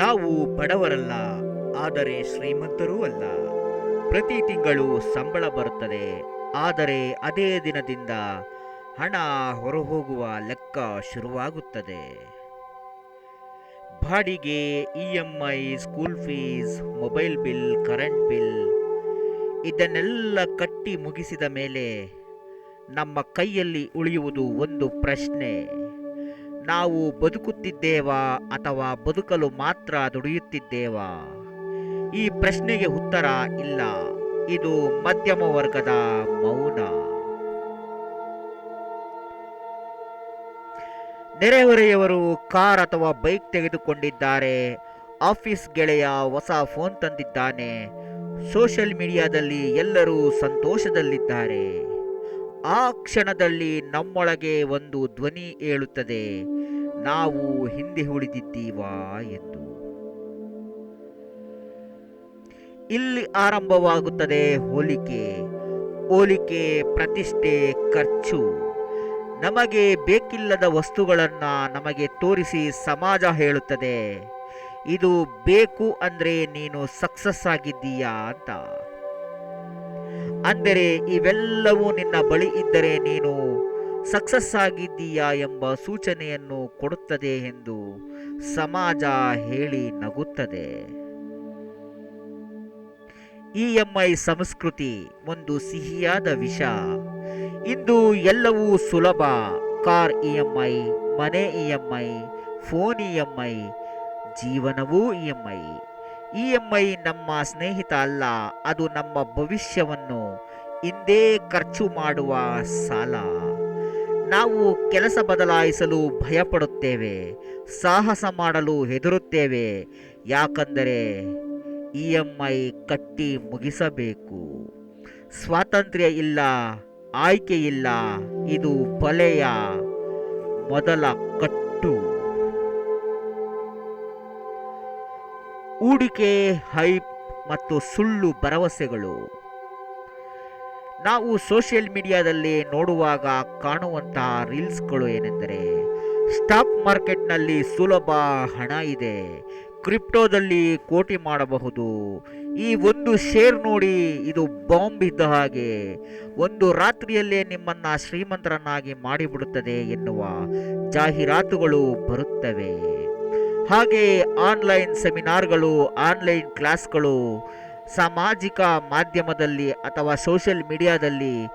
ನಾವು ಬಡವರಲ್ಲ, ಆದರೆ ಶ್ರೀಮಂತರೂ ಅಲ್ಲ. ಪ್ರತಿ ತಿಂಗಳು ಸಂಬಳ ಬರುತ್ತದೆ, ಆದರೆ ಅದೇ ದಿನದಿಂದ ಹಣ ಹೊರಹೋಗುವ ಲೆಕ್ಕ ಶುರುವಾಗುತ್ತದೆ. ಬಾಡಿಗೆ, E M I, school fees, mobile bill, current bill, ಇದನ್ನೆಲ್ಲ ಕಟ್ಟಿ ಮುಗಿಸಿದ ಮೇಲೆ ನಮ್ಮ ಕೈಯಲ್ಲಿ ಉಳಿಯುವುದು ಒಂದು ಪ್ರಶ್ನೆ. ನಾವು ಬದುಕುತ್ತಿದ್ದೇವಾ ಅಥವಾ ಬದುಕಲು ಮಾತ್ರ ದುಡಿಯುತ್ತಿದ್ದೇವಾ? ಈ ಪ್ರಶ್ನೆಗೆ ಉತ್ತರ ಇಲ್ಲ. ಇದು ಮಧ್ಯಮ ವರ್ಗದ ಮೌನ. ನೆರೆಹೊರೆಯವರು ಕಾರ್ ಅಥವಾ ಬೈಕ್ ತೆಗೆದುಕೊಂಡಿದ್ದಾರೆ. ಆಫೀಸ್ ಗೆಳೆಯ ಹೊಸ ಫೋನ್ ತಂದಿದ್ದಾನೆ. ಸೋಷಿಯಲ್ ಮೀಡಿಯಾದಲ್ಲಿ ಎಲ್ಲರೂ ಸಂತೋಷದಲ್ಲಿದ್ದಾರೆ. ಆ ಕ್ಷಣದಲ್ಲಿ ನಮ್ಮೊಳಗೆ ಒಂದು ಧ್ವನಿ ಹೇಳುತ್ತದೆ ನಾವು ಹಿಂದೆ ಉಳಿದಿದ್ದೀವಾ ಎಂದು. ಇಲ್ಲಿ ಆರಂಭವಾಗುತ್ತದೆ ಹೋಲಿಕೆ. ಹೋಲಿಕೆ ಪ್ರತಿಷ್ಠೆ ಖರ್ಚು. ನಮಗೆ ಬೇಕಿಲ್ಲದ ವಸ್ತುಗಳನ್ನು ನಮಗೆ ತೋರಿಸಿ ಸಮಾಜ ಹೇಳುತ್ತದೆ. ಇದು ಬೇಕು ಅಂದರೆ ನೀನು ಸಕ್ಸಸ್ ಆಗಿದ್ದೀಯಾ ಅಂತ. ಅಂದರೆ ಇವೆಲ್ಲವೂ ನಿನ್ನ ಬಳಿ ಇದ್ದರೆ ನೀನು ಸಕ್ಸಸ್ ಆಗಿದ್ದೀಯಾ ಎಂಬ ಸೂಚನೆಯನ್ನು ಕೊಡುತ್ತದೆ ಎಂದು ಸಮಾಜ ಹೇಳಿ ನಗುತ್ತದೆ. ಇ ಎಂ ಸಂಸ್ಕೃತಿ ಒಂದು ಸಿಹಿಯಾದ ವಿಷ. ಇಂದು ಎಲ್ಲವೂ ಸುಲಭ. ಕಾರ್ ಇ ಎಂ ಐ, ಮನೆ E M I, phone E M I, ಜೀವನವೂ E M I. E M I ನಮ್ಮ ಸ್ನೇಹಿತ ಅಲ್ಲ, ಅದು ನಮ್ಮ ಭವಿಷ್ಯವನ್ನು ಇಂದೇ ಖರ್ಚು ಮಾಡುವ ಸಾಲ. ನಾವು ಕೆಲಸ ಬದಲಾಯಿಸಲು ಭಯಪಡುತ್ತೇವೆ, ಸಾಹಸ ಮಾಡಲು ಹೆದರುತ್ತೇವೆ. ಯಾಕಂದರೆ ಇ ಎಂ ಐ ಕಟ್ಟಿ ಮುಗಿಸಬೇಕು. ಸ್ವಾತಂತ್ರ್ಯ ಇಲ್ಲ, ಆಯ್ಕೆ ಇಲ್ಲ, ಇದು ಬಲೆಯ ಮೊದಲ ಕಟ್ಟು. ಹೂಡಿಕೆ, ಹೈಪ್ ಮತ್ತು ಸುಳ್ಳು ಭರವಸೆಗಳು. ನಾವು ಸೋಷಿಯಲ್ ಮೀಡಿಯಾದಲ್ಲಿ ನೋಡುವಾಗ ಕಾಣುವಂತಹ ರೀಲ್ಸ್ಗಳು ಏನೆಂದರೆ ಸ್ಟಾಕ್ ಮಾರ್ಕೆಟ್ನಲ್ಲಿ ಸುಲಭ ಹಣ ಇದೆ ಕ್ರಿಪ್ಟೋದಲ್ಲಿ ಕೋಟಿ ಮಾಡಬಹುದು. ಈ ಒಂದು ಶೇರ್ ನೋಡಿ ಇದು ಬಾಂಬ್ ಇದ್ದ ಹಾಗೆ ಒಂದು ರಾತ್ರಿಯಲ್ಲೇ ನಿಮ್ಮನ್ನ ಶ್ರೀಮಂತರನ್ನಾಗಿ ಮಾಡಿಬಿಡುತ್ತದೆ ಎನ್ನುವ ಜಾಹೀರಾತುಗಳು ಬರುತ್ತವೆ. ಹಾಗೆ ಆನ್ಲೈನ್ ಸೆಮಿನಾರ್ಗಳು ಆನ್ಲೈನ್ ಕ್ಲಾಸ್ಗಳು ಸಾಮಾಜಿಕ ಮಾಧ್ಯಮದಲ್ಲಿ ಅಥವಾ ಸೋಷಿಯಲ್ ಮೀಡಿಯಾದಲ್ಲಿ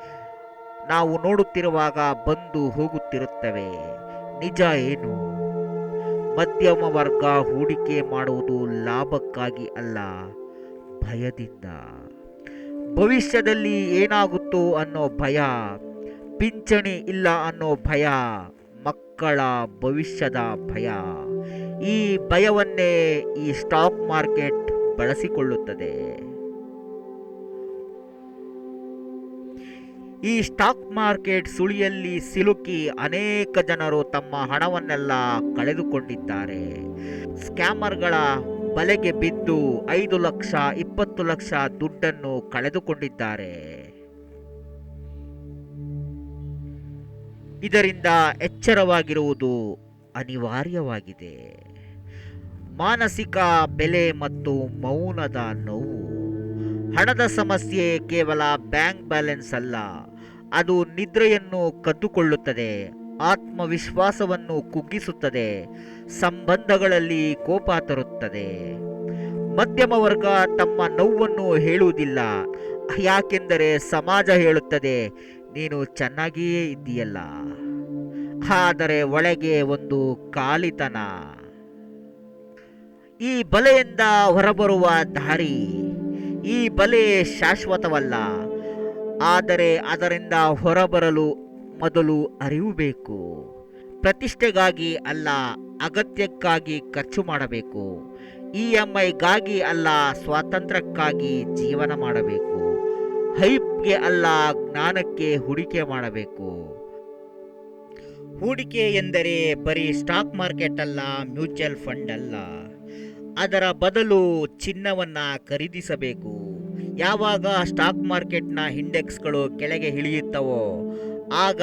ನಾವು ನೋಡುತ್ತಿರುವಾಗ ಬಂದು ಹೋಗುತ್ತಿರುತ್ತವೆ. ನಿಜ ಏನು? ಮಧ್ಯಮ ವರ್ಗ ಹೂಡಿಕೆ ಮಾಡುವುದು ಲಾಭಕ್ಕಾಗಿ ಅಲ್ಲ, ಭಯದಿಂದ. ಭವಿಷ್ಯದಲ್ಲಿ ಏನಾಗುತ್ತೋ ಅನ್ನೋ ಭಯ, ಪಿಂಚಣಿ ಇಲ್ಲ ಅನ್ನೋ ಭಯ, ಮಕ್ಕಳ ಭವಿಷ್ಯದ ಭಯ. ಈ ಭಯವನ್ನೇ ಈ ಸ್ಟಾಕ್ ಮಾರ್ಕೆಟ್ ಬಳಸಿಕೊಳ್ಳುತ್ತದೆ. ಈ ಸ್ಟಾಕ್ ಮಾರ್ಕೆಟ್ ಸುಳಿಯಲ್ಲಿ ಸಿಲುಕಿ ಅನೇಕ ಜನರು ತಮ್ಮ ಹಣವನ್ನೆಲ್ಲ ಕಳೆದುಕೊಂಡಿದ್ದಾರೆ. ಸ್ಕ್ಯಾಮರ್ಗಳ ಬಲೆಗೆ ಬಿದ್ದು ಐದು ಲಕ್ಷ, ಇಪ್ಪತ್ತು ಲಕ್ಷ ದುಡ್ಡನ್ನು ಕಳೆದುಕೊಂಡಿದ್ದಾರೆ. ಇದರಿಂದ ಎಚ್ಚರವಾಗಿರುವುದು ಅನಿವಾರ್ಯವಾಗಿದೆ. ಮಾನಸಿಕ ಬೆಲೆ ಮತ್ತು ಮೌನದ ನೋವು. ಹಣದ ಸಮಸ್ಯೆ ಕೇವಲ ಬ್ಯಾಂಕ್ ಬ್ಯಾಲೆನ್ಸ್ ಅಲ್ಲ, ಅದು ನಿದ್ರೆಯನ್ನು ಕದ್ದುಕೊಳ್ಳುತ್ತದೆ, ಆತ್ಮವಿಶ್ವಾಸವನ್ನು ಕುಗ್ಗಿಸುತ್ತದೆ, ಸಂಬಂಧಗಳಲ್ಲಿ ಕೋಪ ತರುತ್ತದೆ. ಮಧ್ಯಮ ವರ್ಗ ತಮ್ಮ ನೋವನ್ನು ಹೇಳುವುದಿಲ್ಲ, ಯಾಕೆಂದರೆ ಸಮಾಜ ಹೇಳುತ್ತದೆ, ನೀನು ಚೆನ್ನಾಗಿಯೇ ಇದ್ದೀಯಲ್ಲ. ಆದರೆ ಒಳಗೆ ಒಂದು ಕಾಲಿತನ. ಈ ಬಲೆಯಿಂದ ಹೊರಬರುವ ದಾರಿ ಈ ಬಲೆ ಶಾಶ್ವತವಲ್ಲ. ಆದರೆ ಅದರಿಂದ ಹೊರಬರಲು ಮೊದಲು ಅರಿವು ಬೇಕು. ಪ್ರತಿಷ್ಠೆಗಾಗಿ ಅಲ್ಲ, ಅಗತ್ಯಕ್ಕಾಗಿ ಖರ್ಚು ಮಾಡಬೇಕು. ಇ ಎಂ ಐಗಾಗಿ ಅಲ್ಲ, ಸ್ವಾತಂತ್ರ್ಯಕ್ಕಾಗಿ ಜೀವನ ಮಾಡಬೇಕು. ಹೈಪ್ಗೆ ಅಲ್ಲ, ಜ್ಞಾನಕ್ಕೆ ಹೂಡಿಕೆ ಮಾಡಬೇಕು. ಹೂಡಿಕೆ ಎಂದರೆ ಬರೀ ಸ್ಟಾಕ್ ಮಾರ್ಕೆಟ್ ಅಲ್ಲ, ಮ್ಯೂಚುವಲ್ ಫಂಡ್ ಅಲ್ಲ. ಅದರ ಬದಲು ಚಿನ್ನವನ್ನ ಖರೀದಿಸಬೇಕು. ಯಾವಾಗ ಸ್ಟಾಕ್ ಮಾರ್ಕೆಟ್ನ ಇಂಡೆಕ್ಸ್ಗಳು ಕೆಳಗೆ ಇಳಿಯುತ್ತವೋ, ಆಗ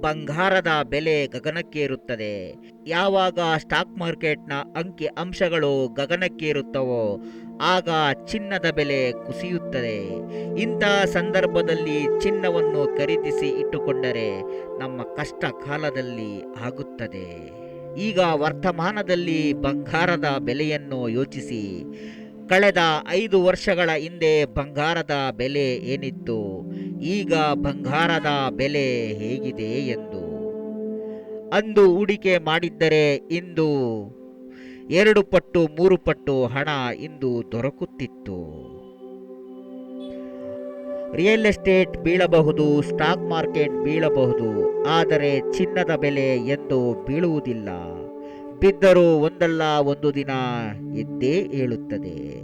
ಬಂಗಾರದ ಬೆಲೆ ಗಗನಕ್ಕೇರುತ್ತದೆ. ಯಾವಾಗ ಸ್ಟಾಕ್ ಮಾರ್ಕೆಟ್ನ ಅಂಕಿ ಅಂಶಗಳು ಗಗನಕ್ಕೇರುತ್ತವೋ, ಆಗ ಚಿನ್ನದ ಬೆಲೆ ಕುಸಿಯುತ್ತದೆ. ಇಂಥ ಸಂದರ್ಭದಲ್ಲಿ ಚಿನ್ನವನ್ನು ಖರೀದಿಸಿ ಇಟ್ಟುಕೊಂಡರೆ ನಮ್ಮ ಕಷ್ಟ ಕಾಲದಲ್ಲಿ ಆಗುತ್ತದೆ. ಈಗ ವರ್ತಮಾನದಲ್ಲಿ ಬಂಗಾರದ ಬೆಲೆಯನ್ನು ಯೋಚಿಸಿ. ಕಳೆದ ಐದು ವರ್ಷಗಳ ಹಿಂದೆ ಬಂಗಾರದ ಬೆಲೆ ಏನಿತ್ತು? ಈಗ ಬಂಗಾರದ ಬೆಲೆ ಹೇಗಿದೆ ಎಂದು. ಅಂದು ಹೂಡಿಕೆ ಮಾಡಿದ್ದರೆ ಇಂದು ಎರಡು ಪಟ್ಟು, ಮೂರು ಪಟ್ಟು ಹಣ ಇಂದು ದೊರಕುತ್ತಿತ್ತು. ರಿಯಲ್ ಎಸ್ಟೇಟ್ ಬೀಳಬಹುದು, ಸ್ಟಾಕ್ ಮಾರ್ಕೆಟ್ ಬೀಳಬಹುದು, ಆದರೆ ಚಿನ್ನದ ಬೆಲೆ ಎಂದು ಬೀಳುವುದಿಲ್ಲ. ಬಿದ್ದರೂ ಒಂದಲ್ಲ, ಒಂದು ದಿನ ಇದ್ದೇ ಹೇಳುತ್ತದೆ.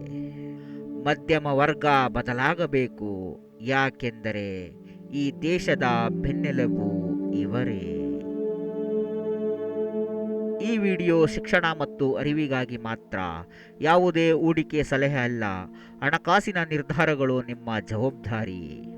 ಮಧ್ಯಮ ವರ್ಗ ಬದಲಾಗಬೇಕು, ಯಾಕೆಂದರೆ ಈ ದೇಶದ ಬೆನ್ನೆಲುಬು ಇವರೇ. ಈ ವಿಡಿಯೋ ಶಿಕ್ಷಣ ಮತ್ತು ಅರಿವಿಗಾಗಿ ಮಾತ್ರ ಯಾವುದೇ ಹೂಡಿಕೆ ಸಲಹೆ ಅಲ್ಲ. ಹಣಕಾಸಿನ ನಿರ್ಧಾರಗಳು ನಿಮ್ಮ ಜವಾಬ್ದಾರಿ.